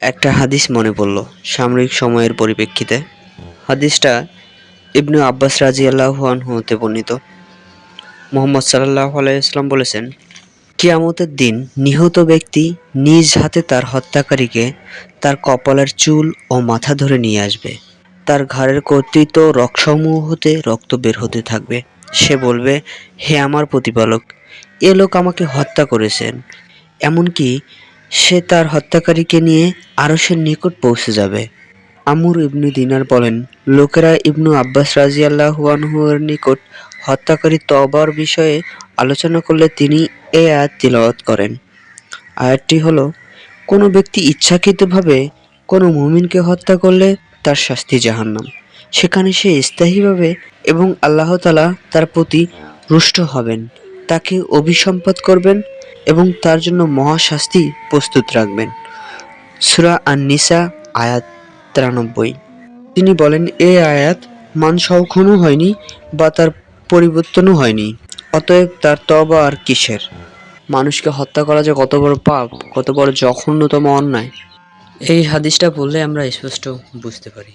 একটা হাদিস মনে পড়ল সাময়িক সময়ের পরিপ্রেক্ষিতে। হাদিসটা ইবনু আব্বাস রাজি হতে বর্ণিত। মোহাম্মদ সাল্লাহ আলাইসলাম বলেছেন, কিয়ামতের দিন নিহত ব্যক্তি নিজ হাতে তার হত্যাকারীকে তার কপালের চুল ও মাথা ধরে নিয়ে আসবে। তার ঘাড়ের কর্তৃত্ব রক্তসমূহ হতে রক্ত বের হতে থাকবে। সে বলবে, হে আমার প্রতিপালক, এ লোক আমাকে হত্যা করেছেন। এমনকি সে তার হত্যাকারীকে নিয়ে আরশের নিকট পৌঁছে যাবে। আমর ইবনু দিনার বলেন, লোকেরা ইবনু আব্বাস রাজিয়াল্লাহুয়ানহুর নিকট হত্যাকারী তবার বিষয়ে আলোচনা করলে তিনি এ আয়াত তিলাওয়াত করেন। আয়াতটি হল, কোনো ব্যক্তি ইচ্ছাকৃতভাবে কোনো মুমিনকে হত্যা করলে তার শাস্তি জাহান্নাম। সেখানে সে স্থায়ীভাবে এবং আল্লাহ তালা তার প্রতি রুষ্ট হবেন, তাকে অভিসম্পাদ করবেন এবং তার জন্য মহাশাস্তি প্রস্তুত রাখবেন। সুরা আন নিসা আয়াত তিরানব্বই। তিনি বলেন, এ আয়াত মান সংরক্ষণও হয়নি বা তার পরিবর্তনও হয়নি, অতএব তার তবা আর কিসের? মানুষকে হত্যা করা যে কত বড় পাপ, কত বড় জঘন্যতম অন্যায়। এই হাদিসটা বললে আমরা স্পষ্ট বুঝতে পারি।